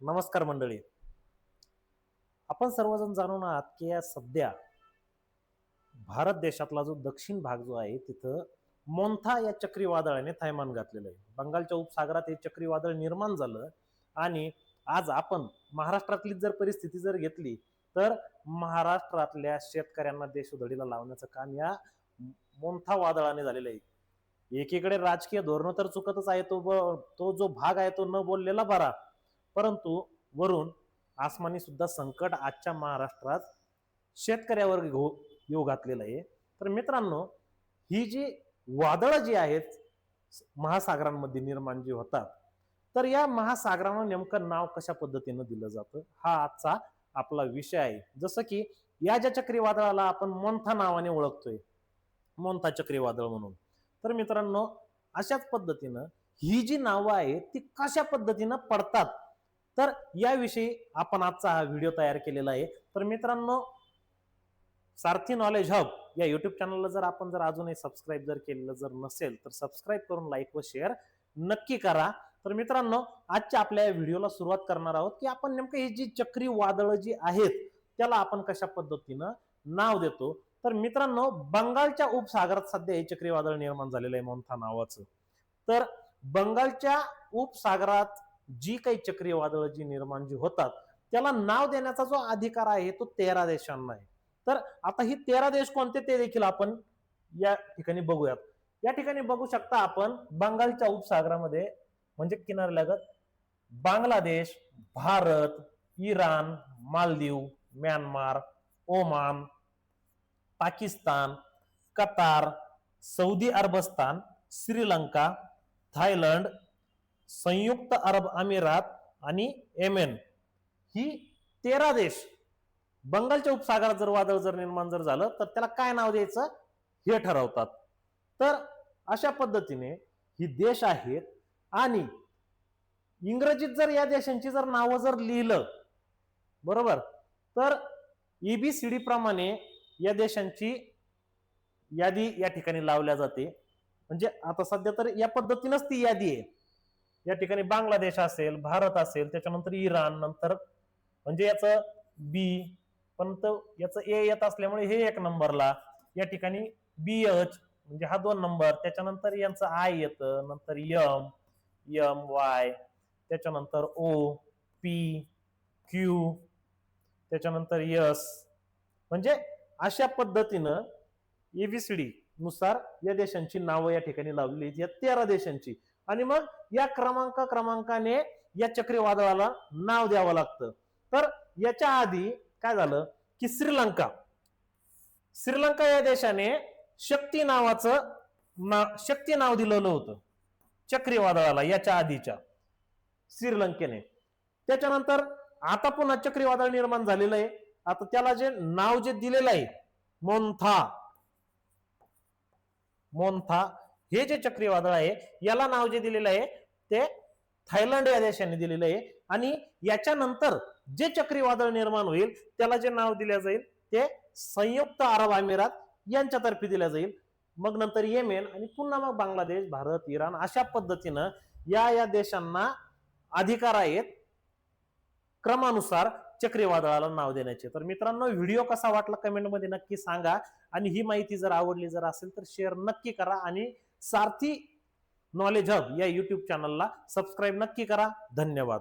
नमस्कार मंडळी. आपण सर्वजण जाणून आहात की या सध्या भारत देशातला जो दक्षिण भाग जो आहे तिथं मोंथा या चक्रीवादळाने थैमान घातलेलं आहे. बंगालच्या उपसागरात हे चक्रीवादळ निर्माण झालं आणि आज आपण महाराष्ट्रातली जर परिस्थिती जर घेतली तर महाराष्ट्रातल्या शेतकऱ्यांना देशोधडीला लावण्याचं काम या मोन्था वादळाने झालेलं आहे. एकीकडे राजकीय धोरणं तर चुकतच आहे तो ब- तो जो भाग आहे तो न बोललेला बरा. परंतु वरून आसमानी सुद्धा संकट आजच्या महाराष्ट्रात शेतकऱ्यावर घेऊ येऊ घातलेलं आहे. तर मित्रांनो ही जी वादळं जी आहेत महासागरांमध्ये निर्माण जी होतात तर या महासागरांना नेमकं नाव कशा पद्धतीनं दिलं जातं हा आजचा आपला विषय आहे. जसं की या ज्या चक्रीवादळाला आपण मोंथा नावाने ओळखतोय मोंथा चक्रीवादळ म्हणून. तर मित्रांनो अशाच पद्धतीनं ही जी नावं आहेत ती कशा पद्धतीनं पडतात तर याविषयी आपण आजचा हा व्हिडिओ तयार केलेला आहे. तर मित्रांनो सारथी नॉलेज हब या युट्यूब चॅनलला जर आपण जर अजूनही सबस्क्राईब जर केलेलं जर नसेल तर सबस्क्राईब करून लाईक व शेअर नक्की करा. तर मित्रांनो आजच्या आपल्या या व्हिडिओला सुरुवात करणार आहोत की आपण नेमकं ही जी चक्रीवादळं जी आहेत त्याला आपण कशा पद्धतीनं नाव देतो? तर मित्रांनो बंगालच्या उपसागरात सध्या हे चक्रीवादळ निर्माण झालेलं आहे मोन्था नावाचं. तर बंगालच्या उपसागरात जी काही चक्रीवादळं जी निर्माण जी होतात त्याला नाव देण्याचा जो अधिकार आहे तो तेरा देशांना आहे. तर आता ही तेरा देश कोणते ते देखील आपण या ठिकाणी बघूयात. या ठिकाणी बघू शकता आपण बंगालच्या उपसागरामध्ये म्हणजे किनाऱ्यालगत Bangladesh Bharat Iran Maldives Myanmar Oman Pakistan Qatar Saudi अरबस्तान श्रीलंका थायलंड संयुक्त अरब अमिरात आणि एमेन ही तेरा देश बंगालच्या उपसागरात जर वादळ जर निर्माण जर झालं तर त्याला काय नाव द्यायचं? हे ठरवतात. तर अशा पद्धतीने ही देश आहेत आणि इंग्रजीत जर या देशांची जर नावं जर लिहिलं बरोबर? तर ईबीसीडी प्रमाणे या देशांची यादी या ठिकाणी लावल्या जाते. म्हणजे आता सध्या तर या पद्धतीनंच ती यादी आहे. या ठिकाणी बांगलादेश असेल भारत असेल त्याच्यानंतर इराण नंतर म्हणजे याचं बी पण याचं ए येत असल्यामुळे हे एक नंबरला या ठिकाणी बी एच म्हणजे हा दोन नंबर. त्याच्यानंतर यांचं आय येतं नंतर यम यम वाय त्याच्यानंतर ओ पी क्यू त्याच्यानंतर यस म्हणजे अशा पद्धतीनं एबीसीडी नुसार या देशांची नावं या ठिकाणी लावलेली या तेरा देशांची. आणि मग या क्रमांक क्रमांकाने या चक्रीवादळाला नाव द्यावं लागतं. तर याच्या आधी काय झालं की श्रीलंका श्रीलंका या देशाने शक्ती नावाचं ना शक्ती नाव दिलेलं होतं. चक्रीवादळाला याच्या आधीच्या श्रीलंकेने. त्याच्यानंतर आता पुन्हा चक्रीवादळ निर्माण झालेलं आहे. आता त्याला जे नाव जे दिलेलं आहे मोन्था मोन्था हे जे चक्रीवादळ आहे याला नाव जे दिलेलं आहे ते थायलंड या देशाने दिलेलं आहे. आणि याच्यानंतर जे चक्रीवादळ निर्माण होईल त्याला जे नाव दिलं जाईल ते संयुक्त अरब अमिरात यांच्यातर्फे दिलं जाईल. मग नंतर येमेन आणि पुन्हा मग बांगलादेश भारत इराण अशा पद्धतीनं या या देशांना अधिकार आहेत. क्रमानुसार चक्रीवादळाला नाव देण्याचे. तर मित्रांनो व्हिडिओ कसा वाटला कमेंटमध्ये नक्की सांगा. आणि ही माहिती जर आवडली जर असेल तर शेअर नक्की करा. आणि सारथी नॉलेज हब या युट्यूब चॅनलला सबस्क्राईब नक्की करा. धन्यवाद.